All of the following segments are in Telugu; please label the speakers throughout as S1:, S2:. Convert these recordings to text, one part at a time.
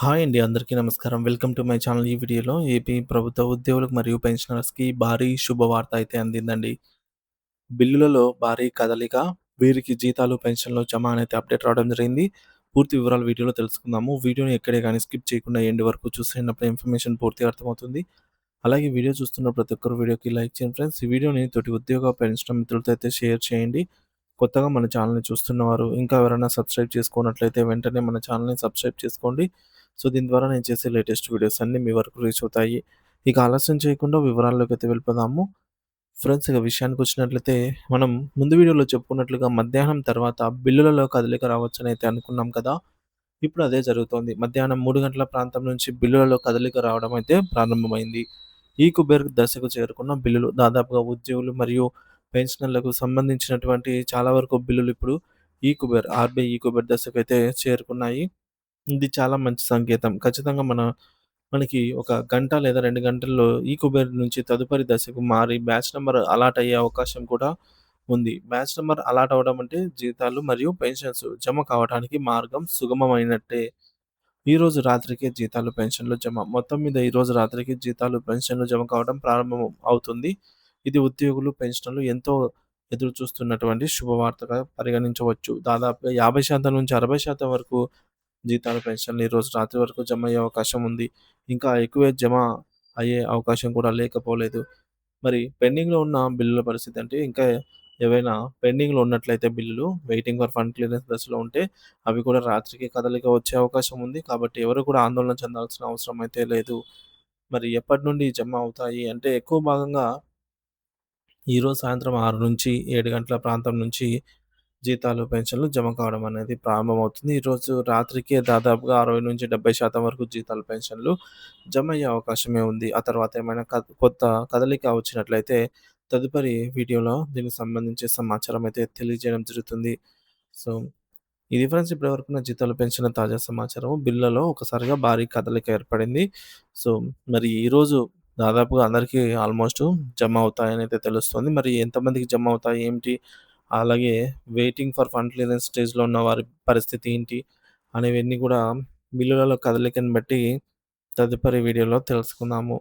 S1: హాయ్ అండి. అందరికీ నమస్కారం. Welcome to my channel. ఈ వీడియోలో ఏపీ ప్రభుత్వ ఉద్యోగులకు మరియు పెన్షనర్స్‌కి భారీ శుభవార్త అయితే అందిందండి. బిల్లులలో భారీ కదలిక, వీరికి జీతాలు, పెన్షన్‌లు జమ అనేది అప్డేట్ రావడం జరిగింది. పూర్తి వివరాలు వీడియోలో తెలుసుకుందాము. వీడియోని ఎక్కడే కానీ స్కిప్ చేయకుండా ఎండ్ వరకు చూసినప్పుడు ఇన్ఫర్మేషన్ పూర్తిగా అర్థమవుతుంది. అలాగే వీడియో చూస్తున్న ప్రతి ఒక్కరు వీడియోకి లైక్ చేయండి ఫ్రెండ్స్. ఈ వీడియోని తోటి ఉద్యోగ, పెన్షన్ మిత్రులతో అయితే షేర్ చేయండి. కొత్తగా మన ఛానల్‌ని చూస్తున్నవారు ఇంకా ఎవరైనా సబ్స్క్రైబ్ చేసుకున్నట్లయితే వెంటనే మన ఛానల్‌ని సబ్స్క్రైబ్ చేసుకోండి. సో, దీని ద్వారా నేను చేసే లేటెస్ట్ వీడియోస్ అన్నీ మీ వరకు రీచ్ అవుతాయి. ఇక ఆలస్యం చేయకుండా వివరాల్లోకైతే వెళ్ళిపోదాము. ఫ్రెండ్స్ ఇక విషయానికి వచ్చినట్లయితే మనం ముందు వీడియోలో చెప్పుకున్నట్లుగా మధ్యాహ్నం తర్వాత బిల్లులలో కదలిక రావచ్చని అయితే అనుకున్నాం కదా! ఇప్పుడు అదే జరుగుతోంది. మధ్యాహ్నం మూడు గంటల ప్రాంతం నుంచి బిల్లులలో కదలిక రావడం అయితే ప్రారంభమైంది. ఈ కుబేర్ దశకు చేరుకున్న బిల్లులు దాదాపుగా ఉద్యోగులు మరియు పెన్షనర్లకు సంబంధించినటువంటి చాలా వరకు బిల్లులు ఇప్పుడు ఈ కుబేర్ ఆర్‌బీఐ ఈ కుబేర్ దశకు అయితే చేరుకున్నాయి. ఇది చాలా మంచి సంకేతం. ఖచ్చితంగా మన మనకి ఒక గంట లేదా 2 గంటల్లో ఈ కుబేర్ నుంచి తదుపరి దశకు మారి బ్యాచ్ నంబర్ అలాట్ అయ్యే అవకాశం కూడా ఉంది. బ్యాచ్ నంబర్ అలాట్ అవ్వడం అంటే జీతాలు మరియు పెన్షన్స్ జమ కావడానికి మార్గం సుగమమైనట్టే. ఈరోజు రాత్రికే జీతాలు, పెన్షన్‌లు జమ. మొత్తం మీద ఈరోజు రాత్రికి జీతాలు, పెన్షన్‌లు జమ కావడం ప్రారంభం అవుతుంది. ఇది ఉద్యోగులు, పెన్షనర్లు ఎంతో ఎదురు చూస్తున్నటువంటి శుభవార్తగా పరిగణించవచ్చు. దాదాపుగా 50% నుంచి 60% వరకు జీతాలు, పెన్షన్‌లు ఈరోజు రాత్రి వరకు జమ అయ్యే అవకాశం ఉంది. ఇంకా ఎక్కువే జమ అయ్యే అవకాశం కూడా లేకపోలేదు. మరి పెండింగ్‌లో ఉన్న బిల్లుల పరిస్థితి అంటే ఇంకా ఏవైనా పెండింగ్‌లో ఉన్నట్లయితే బిల్లులు వెయిటింగ్ ఫర్ ఫండ్ క్లియరెన్స్ దశలో ఉంటే అవి కూడా రాత్రికి కదలిక వచ్చే అవకాశం ఉంది. కాబట్టి ఎవరు కూడా ఆందోళన చెందాల్సిన అవసరం అయితే లేదు. మరి ఎప్పటి నుండి జమ అవుతాయి అంటే ఎక్కువ భాగంగా ఈరోజు సాయంత్రం 6-7 గంటల ప్రాంతం నుంచి జీతాలు, పెన్షన్‌లు జమ కావడం అనేది ప్రారంభమవుతుంది. ఈరోజు రాత్రికే దాదాపుగా 60-70% వరకు జీతాలు, పెన్షన్‌లు జమ అయ్యే అవకాశమే ఉంది. ఆ తర్వాత ఏమైనా క కొత్త కదలిక వచ్చినట్లయితే తదుపరి వీడియోలో దీనికి సంబంధించి సమాచారం అయితే తెలియజేయడం జరుగుతుంది. సో, ఇది ఫ్రెండ్స్ ఇప్పటివరకు నా జీతాలు, పెంచిన తాజా సమాచారం. బిల్లలో ఒకసారిగా భారీ కదలిక ఏర్పడింది. సో, మరి ఈరోజు దాదాపుగా అందరికీ ఆల్మోస్ట్ జమ అవుతాయనైతే తెలుస్తుంది. మరి ఎంతమందికి జమ అవుతాయి ఏమిటి అలాగే వెయిటింగ్ ఫర్ ఫండ్ క్లియరెన్స్ స్టేజ్‌లో ఉన్న వారి పరిస్థితి ఏంటి? అనేవన్నీ కూడా బిల్లులలో కదలికను బట్టి తదుపరి వీడియోలో తెలుసుకుందాము.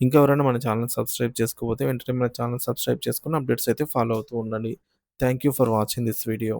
S1: ఇంకా ఎవరైనా మన ఛానెల్‌ని సబ్స్క్రైబ్ చేసుకోకపోతే వెంటనే మన ఛానెల్ సబ్స్క్రైబ్ చేసుకొని అప్డేట్స్ అయితే ఫాలో అవుతూ ఉండండి. Thank you for watching this video.